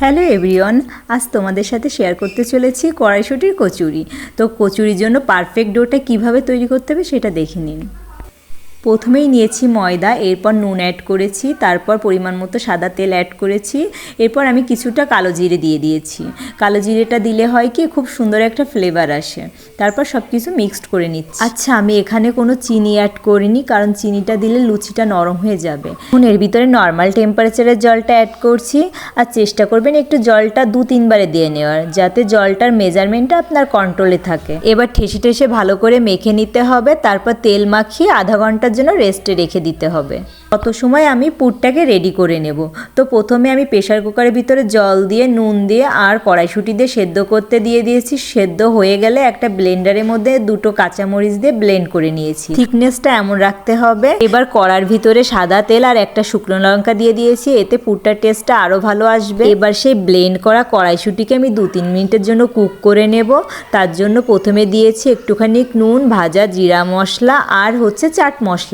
Hello everyone, আজ তোমাদের সাথে শেয়ার করতে চলেছি কড়াইশুটির কচুরি। তো কচুরির জন্য পারফেক্ট ডোটা কীভাবে তৈরি করতে হবে সেটা দেখে নিন। প্রথমেই নিয়েছি ময়দা, এরপর নুন অ্যাড করেছি, তারপর পরিমাণ মতো সাদা তেল অ্যাড করেছি, এরপর আমি কিছুটা কালো জিরে দিয়ে দিয়েছি। কালো জিরেটা দিলে হয় কি, খুব সুন্দর একটা ফ্লেভার আসে। তারপর সব কিছু মিক্সড করে নিচ্ছি। আচ্ছা আমি এখানে কোনো চিনি অ্যাড করিনি, কারণ চিনিটা দিলে লুচিটা নরম হয়ে যাবে। এখন এর ভিতরে নর্মাল টেম্পারেচারের জলটা অ্যাড করছি, আর চেষ্টা করবেন একটু জলটা দু, তিনবারে দিয়ে নেওয়ার, যাতে জলটার মেজারমেন্টটা আপনার কন্ট্রোলে থাকে। এবার ঠেসে ঠেসে ভালো করে মেখে নিতে হবে, তারপর তেল মাখিয়ে আধা ঘণ্টার জন্য রেস্টে রেখে দিতে হবে। তত সময় আমি পুরটাকে রেডি করে নেব। তো প্রথমে আমি প্রেশার কুকারের ভিতরে জল দিয়ে, নুন দিয়ে আর কড়াইশুঁটি দিয়ে সেদ্ধ করতে দিয়ে দিয়েছি। সেদ্ধ হয়ে গেলে একটা ব্লেন্ডারের মধ্যে দুটো কাঁচামরিচ দিয়ে ব্লেন্ড করে নিয়েছি। থিকনেসটা এমন রাখতে হবে। এবার কড়ার ভিতরে সাদা তেল আর একটা শুকনো লঙ্কা দিয়ে দিয়েছি। এতে পুরটার টেস্টটা আরও ভালো আসবে। এবার সেই ব্লেন্ড করা কড়াইশুঁটিকে আমি দু তিন মিনিটের জন্য কুক করে নেব। তার জন্য প্রথমে দিয়েছি একটুখানি নুন, ভাজা, জিরা মশলা আর হচ্ছে চাট মশলা।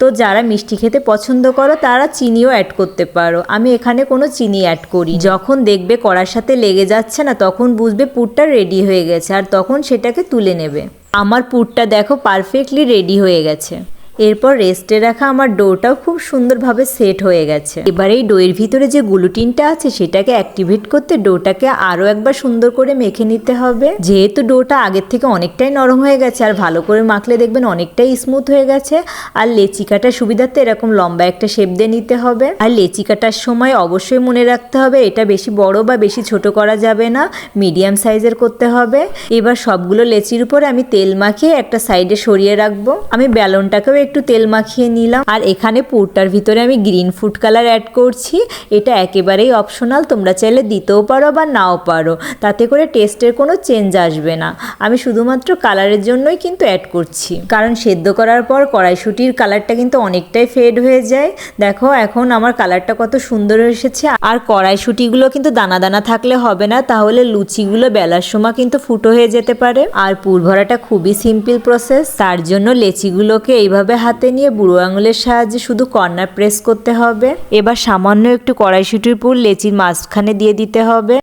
তো যারা মিষ্টি খেতে পছন্দ করো, তারা চিনিও অ্যাড করতে পারো। আমি এখানে কোনো চিনি অ্যাড করি যখন দেখবে কড়ার সাথে লেগে যাচ্ছে না, তখন বুঝবে পুরটা রেডি হয়ে গেছে। আর তখন সেটাকে তুলে নেবে। আমার পুরটা দেখো পারফেক্টলি রেডি হয়ে গেছে। এরপর রেস্টে রাখা আমার ডোটাও খুব সুন্দরভাবে সেট হয়ে গেছে। এবার এই ডোয়ের ভিতরে যে গ্লুটিনটা আছে সেটাকে অ্যাক্টিভেট করতে ডোটাকে আরও একবার সুন্দর করে মেখে নিতে হবে। যেহেতু ডোটা আগের থেকে অনেকটাই নরম হয়ে গেছে আর ভালো করে মাখলে দেখবেন অনেকটাই স্মুথ হয়ে গেছে। আর লেচি কাটার সুবিধার্থে এরকম লম্বা একটা শেপ দিয়ে নিতে হবে। আর লেচি কাটার সময় অবশ্যই মনে রাখতে হবে, এটা বেশি বড় বা বেশি ছোট করা যাবে না মিডিয়াম সাইজের করতে হবে। এবার সবগুলো লেচির উপরে আমি তেল মাখিয়ে একটা সাইডে সরিয়ে রাখব। আমি ব্যালনটাকেও একটু তেল মাখিয়ে নিলাম। আর এখানে পুরটার ভিতরে আমি গ্রিন ফুড কালার অ্যাড করছি। এটা একেবারেই অপশনাল তোমরা চাইলে দিতেও পারো বা নাও পারো। তাতে করে টেস্টের কোনো চেঞ্জ আসবে না। আমি শুধুমাত্র কালারের জন্যই কিন্তু অ্যাড করছি। কারণ সেদ্ধ করার পর কড়াইশুটির কালারটা কিন্তু অনেকটাই ফেড হয়ে যায়। দেখো, এখন আমার কালারটা কত সুন্দর এসেছে। আর কড়াইশুটিগুলো কিন্তু দানা দানা থাকলে হবে না, তাহলে লুচিগুলো বেলার সময় কিন্তু ফুটো হয়ে যেতে পারে। আর পুর ভরাটা খুবই সিম্পল প্রসেস তার জন্য লেচিগুলোকে এইভাবে হাতে নিয়ে বুড়ো আঙুলের সাহায্যে শুধু কর্নার প্রেস করতে হবে। এবার সামান্য একটু কড়াইশুটির পুর লেচির মাঝখানে দিয়ে দিতে হবে।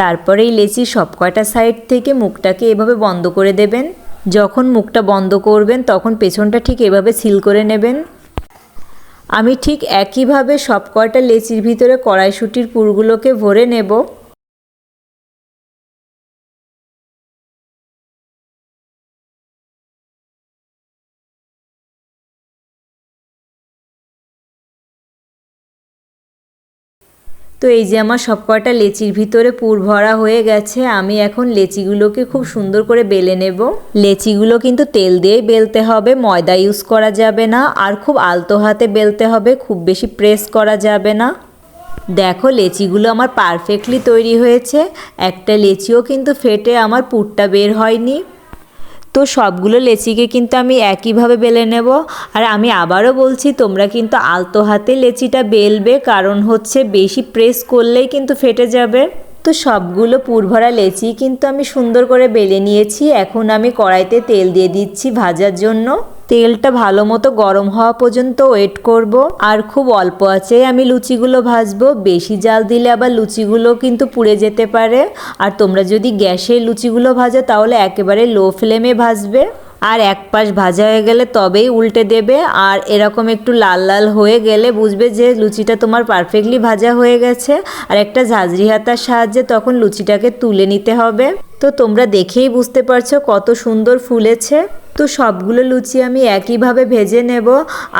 তারপরে এই লেচির সব কয়টা সাইড থেকে মুখটাকে এভাবে বন্ধ করে দেবেন। যখন মুখটা বন্ধ করবেন, তখন পেছনটা ঠিক এভাবে সিল করে নেবেন। আমি ঠিক একইভাবে সব কয়টা লেচির ভিতরে কড়াইশুটির পুরগুলোকে ভরে নেব। তো এই যে আমার সব কয়টা লেচির ভিতরে পুর ভরা হয়ে গেছে, আমি এখন লেচিগুলোকে খুব সুন্দর করে বেলে নেব। লেচিগুলো কিন্তু তেল দিয়েই বেলতে হবে, ময়দা ইউজ করা যাবে না, আর খুব আলতো হাতে বেলতে হবে, খুব বেশি প্রেস করা যাবে না। দেখো লেচিগুলো আমার পারফেক্টলি তৈরি হয়েছে, একটা লেচিও কিন্তু ফেটে আমার পুরটা বের হয়নি। তো সবগুলো লেচিকে কিন্তু আমি একইভাবে বেলে নেব। আর আমি আবারও বলছি, তোমরা কিন্তু আলতো হাতে লেচিটা বেলবে, কারণ হচ্ছে বেশি প্রেস করলেই কিন্তু ফেটে যাবে। তো সবগুলো পুরভরা লেচি কিন্তু আমি সুন্দর করে বেলে নিয়েছি। এখন আমি কড়াইতে তেল দিয়ে দিচ্ছি ভাজার জন্য। তেলটা ভালো মতো গরম হওয়া পর্যন্ত ওয়েট করব। আর খুব অল্প আছে, আমি লুচিগুলো ভাজবো। বেশি জাল দিলে আবার লুচিগুলো কিন্তু পুড়ে যেতে পারে। আর তোমরা যদি গ্যাসে লুচিগুলো ভাজো, তাহলে একেবারে লো ফ্লেমে ভাজবে। আর এক পাশ ভাজা হয়ে গেলে তবেই উল্টে দেবে। আর এরকম একটু লাল লাল হয়ে গেলে বুঝবে যে লুচিটা তোমার পারফেক্টলি ভাজা হয়ে গেছে। আর একটা ঝাঁঝরি হাতার সাহায্যে তখন লুচিটাকে তুলে নিতে হবে। তো তোমরা দেখেই বুঝতে পারছ কত সুন্দর ফুলেছে। তো সবগুলো লুচি আমি একইভাবে ভেজে নেব,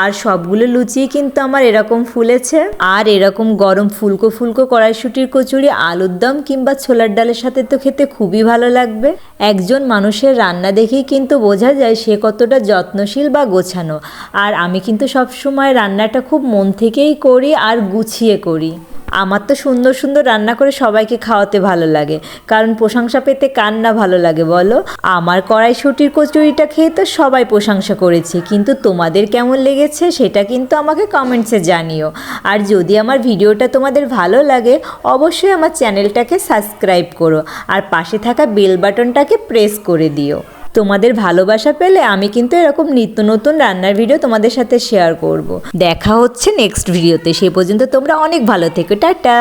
আর সবগুলো লুচি কিন্তু আমার এরকম ফুলেছে। আর এরকম গরম ফুলকো ফুলকো কড়াইশুটির কচুরি, আলুর দম কিংবা ছোলার ডালের সাথে তো খেতে খুবই ভালো লাগবে। একজন মানুষের রান্না দেখেই কিন্তু বোঝা যায় সে কতটা যত্নশীল বা গোছানো। আর আমি কিন্তু সবসময় রান্নাটা খুব মন থেকেই করি আর গুছিয়ে করি। আমার তো সুন্দর সুন্দর রান্না করে সবাইকে খাওয়াতে ভালো লাগে। কারণ প্রশংসা পেতে কার না ভালো লাগে বলো? আমার কড়াইশুটির কচুরিটা খেয়ে তো সবাই প্রশংসা করেছে। কিন্তু তোমাদের কেমন লেগেছে সেটা কিন্তু আমাকে কমেন্টসে জানিও। আর যদি আমার ভিডিওটা তোমাদের ভালো লাগে, অবশ্যই আমার চ্যানেলটাকে সাবস্ক্রাইব করো। আর পাশে থাকা বেল বাটনটাকে প্রেস করে দিও। তোমাদের ভালোবাসা পেলে আমি কিন্তু এরকম নিত্য নতুন রান্নার ভিডিও তোমাদের সাথে শেয়ার করব। দেখা হচ্ছে নেক্সট ভিডিওতে সে পর্যন্ত তোমরা অনেক ভালো থেকো, টাটা।